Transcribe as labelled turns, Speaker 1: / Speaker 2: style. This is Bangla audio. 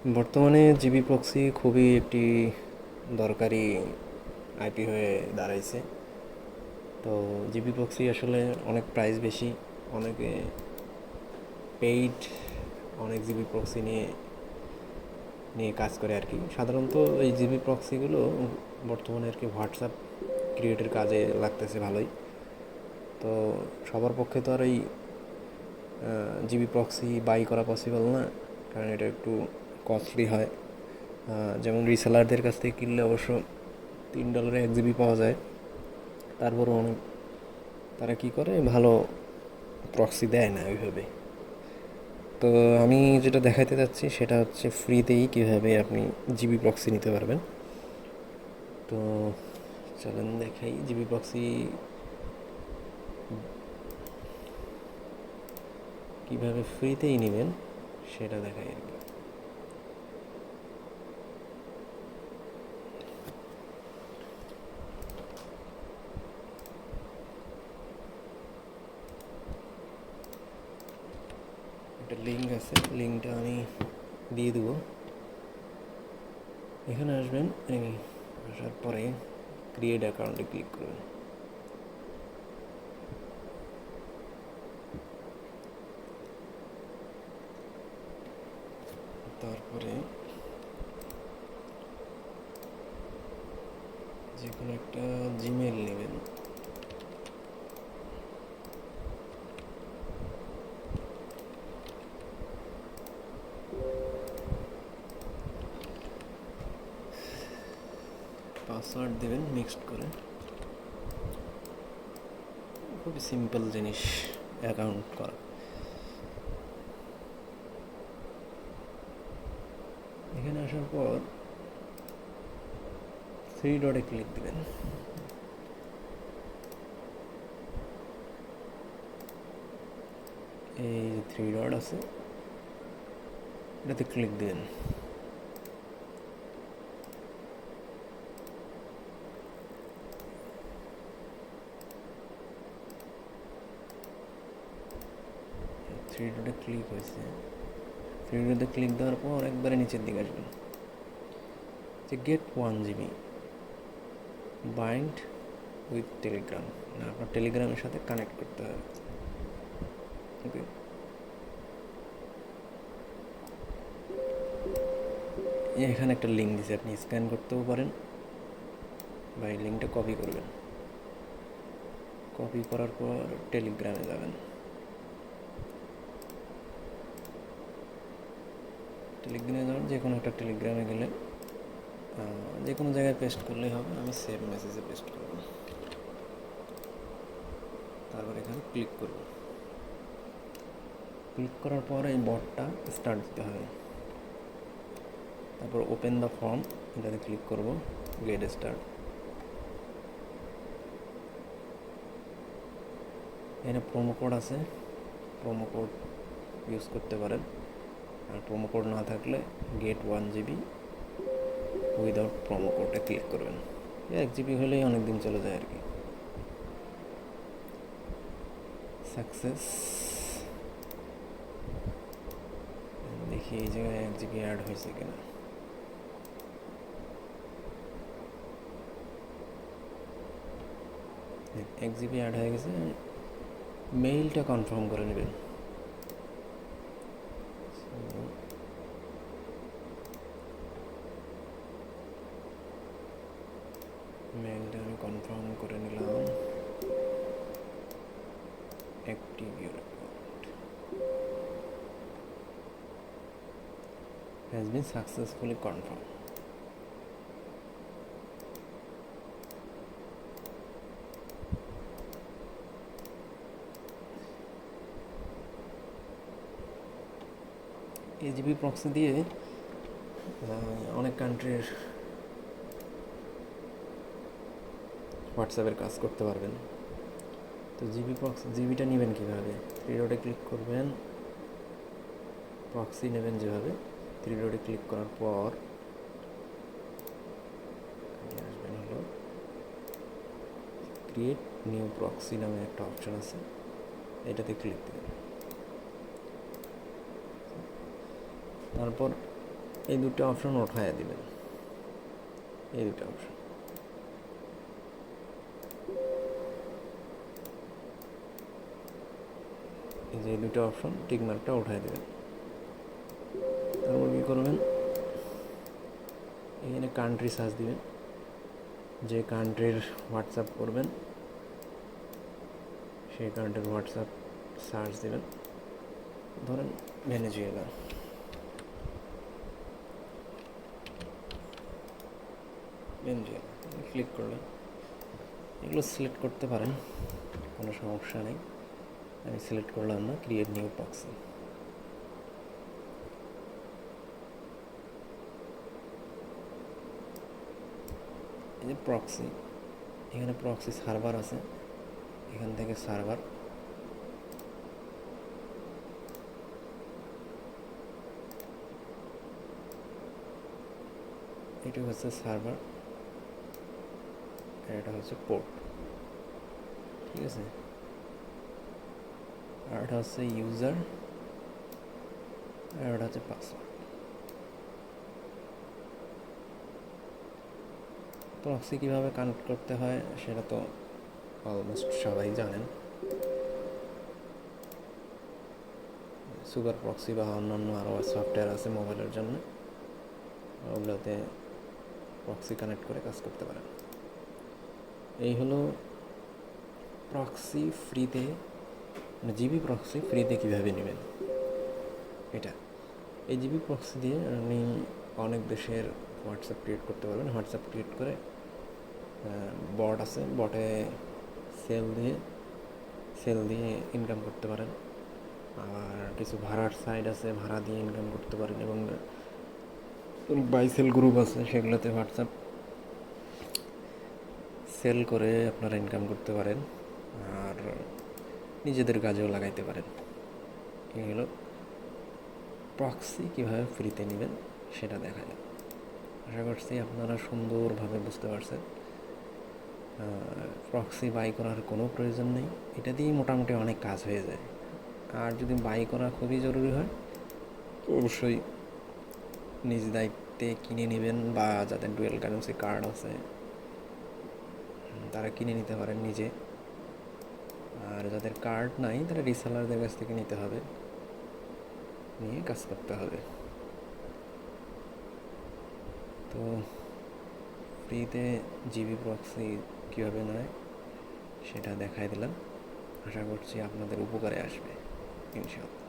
Speaker 1: বর্তমানে জিবি প্রক্সি খুবই একটি দরকারি আইপি হয়ে দাঁড়াইছে। তো জিবি প্রক্সি আসলে অনেক প্রাইস বেশি, অনেকে পেইড অনেক জিবি প্রক্সি নিয়ে নিয়ে কাজ করে আর কি। সাধারণত এই জিবি প্রক্সিগুলো বর্তমানে আর কি হোয়াটসঅ্যাপ ক্রিয়েটের কাজে লাগতেছে ভালোই। তো সবার পক্ষে তো আর এই জিবি প্রক্সি বাই করা পসিবল না। কারণ এটা একটু কস্টলি হয়। যেমন রিসেলারদের কাছ থেকে কিনলে অবশ্য তিন ডলারে এক জিবি পাওয়া যায়। তারপরও অনেক, তারা কি করে? ভালো প্রক্সি দেয় না ওইভাবে। তো আমি যেটা দেখাতে যাচ্ছি সেটা হচ্ছে ফ্রিতেই কীভাবে আপনি জিবি প্রক্সি নিতে পারবেন। তো চলেন দেখাই জিবি প্রক্সি কীভাবে ফ্রিতেই নেবেন সেটা দেখাই আর কি লিঙ্ক আছে লিঙ্কটা আমি দিয়ে দেবো। এখানে আসবেন এই আসার পরে ক্রিয়েট অ্যাকাউন্টে ক্লিক করবেন তারপরে যে কোনো একটা জিমেল নেবেন। পাসওয়ার্ড দেবেন মিক্সড করে খুবই সিম্পল জিনিস অ্যাকাউন্ট করা। এখানে আসার পর থ্রি ডটে ক্লিক দিবেন। এই থ্রি ডট আছে, এটাতে ক্লিক দিবেন। থ্রি ক্লিক হয়েছে। থ্রি ক্লিক দেওয়ার পর একবারে নিচের দিকে আসবেন যে get one GB bind with Telegram না, আপনার টেলিগ্রামের সাথে কানেক্ট করতে হবে। ওকে এখানে একটা লিঙ্ক দিছে, আপনি স্ক্যান করতেও পারেন। বা এই লিঙ্কটা কপি করবেন। কপি করার পর টেলিগ্রামে যাবেন। টেলিগ্রামে যাবেন যে কোনো একটা টেলিগ্রামে গেলে যে কোনো জায়গায় পেস্ট করলেই হবে, আমি সেভ মেসেজে পেস্ট করব। তারপর এখানে ক্লিক করব। ক্লিক করার পর এই বটটা স্টার্ট দিতে হবে। তারপর ওপেন দ্য ফর্ম এটাতে ক্লিক করব গেট স্টার্ট এখানে প্রোমো কোড আছে প্রোমো কোড ইউজ করতে পারেন। আর প্রোমো কোড না থাকলে get one GB without promo কোডে ক্লিক করবেন। এক জিবি হলেই অনেক দিন চলে যায় আর কি। সাকসেস দেখি এই জায়গায় এক জিবি অ্যাড হয়েছে কিনা। এক জিবি অ্যাড হয়ে গেছে। মেইলটা কনফার্ম করে নেবেন So, মেইলটা আমি কনফার্ম করে নিলাম। Has been successfully confirm a GB proxy দিয়ে অনেক কান্ট্রির হোয়াটসঅ্যাপের কাজ করতে পারবেন। তো জিবি প্রক্সি জিবিটা নেবেন কীভাবে? থ্রি ডটে ক্লিক করবেন। প্রক্সি নেবেন যেভাবে। থ্রি ডটে ক্লিক করার পর আসবেন হলো ক্রিয়েট নিউ প্রক্সি নামে একটা অপশন আছে। এটাতে ক্লিক দেবেন। তারপর এই দুটো অপশন ওঠায় দিবেন। এই দুটো অপশন এই যে দুটো অপশন টিক মার্কটা উঠায় দেবেন। তারপর কী করবেন? এখানে কান্ট্রি সার্চ দিবেন। যে কান্ট্রির হোয়াটসঅ্যাপ করবেন, সেই কান্ট্রির হোয়াটসঅ্যাপ সার্চ দেবেন। ধরেন ভেনেজুয়েলা ভেনেজুয়েলা ক্লিক করলেন। এগুলো সিলেক্ট করতে পারেন, কোনো সমস্যা নেই। আমি সিলেক্ট করলাম না ক্রিয়েট নিউ প্রক্সি এই যে প্রক্সি এখানে প্রক্সি সার্ভার আছে এখান থেকে সার্ভার এটি হচ্ছে সার্ভার আর এটা হচ্ছে পোর্ট ঠিক আছে আর এটা হচ্ছে ইউজার আর এটা হচ্ছে পাসওয়ার্ড প্রক্সি কীভাবে কানেক্ট করতে হয়, সেটা তো অলমোস্ট সবাই জানেন। সুপার প্রক্সি বা অন্যান্য আরও সফটওয়্যার আছে মোবাইলের জন্য। ওগুলোতে প্রক্সি কানেক্ট করে কাজ করতে পারেন। এই হলো প্রক্সি ফ্রিতে জিবি প্রক্সি ফ্রিতে কীভাবে নেবেন? এটা। এই জিবি প্রক্সি দিয়ে আপনি অনেক দেশের হোয়াটসঅ্যাপ ক্রিয়েট করতে পারবেন। হোয়াটসঅ্যাপ ক্রিয়েট করে বট আছে। বটে সেল দিয়ে সেল দিয়ে ইনকাম করতে পারেন। আর কিছু ভাড়ার সাইড আছে, ভাড়া দিয়ে ইনকাম করতে পারেন এবং বাইসেল গ্রুপ আছে, সেগুলোতে হোয়াটসঅ্যাপ সেল করে আপনারা ইনকাম করতে পারেন। আর নিজেদের কাজেও লাগাইতে পারেন। এই হলো প্রক্সি কীভাবে ফ্রিতে নেবেন সেটা দেখা যায় আশা করছি আপনারা সুন্দরভাবে বুঝতে পারছেন। প্রক্সি বাই করার কোনো প্রয়োজন নেই। এটা দিয়েই মোটামুটি অনেক কাজ হয়ে যায়। আর যদি বাই করা খুবই জরুরি হয়, অবশ্যই নিজ দায়িত্বে কিনে নেবেন বা যাদের ডুয়েল কারেন্সি কার্ড আছে, তারা কিনে নিতে পারেন নিজে। আর যাদের কার্ড নাই, তারা রিসেলারদের কাছ থেকে নিতে হবে। নিয়ে কাজ করতে হবে। তো ফ্রিতে জিবি প্রক্সি কীভাবে নয়, সেটা দেখাই দিলাম। আশা করছি আপনাদের উপকারে আসবে ইনশাল্লাহ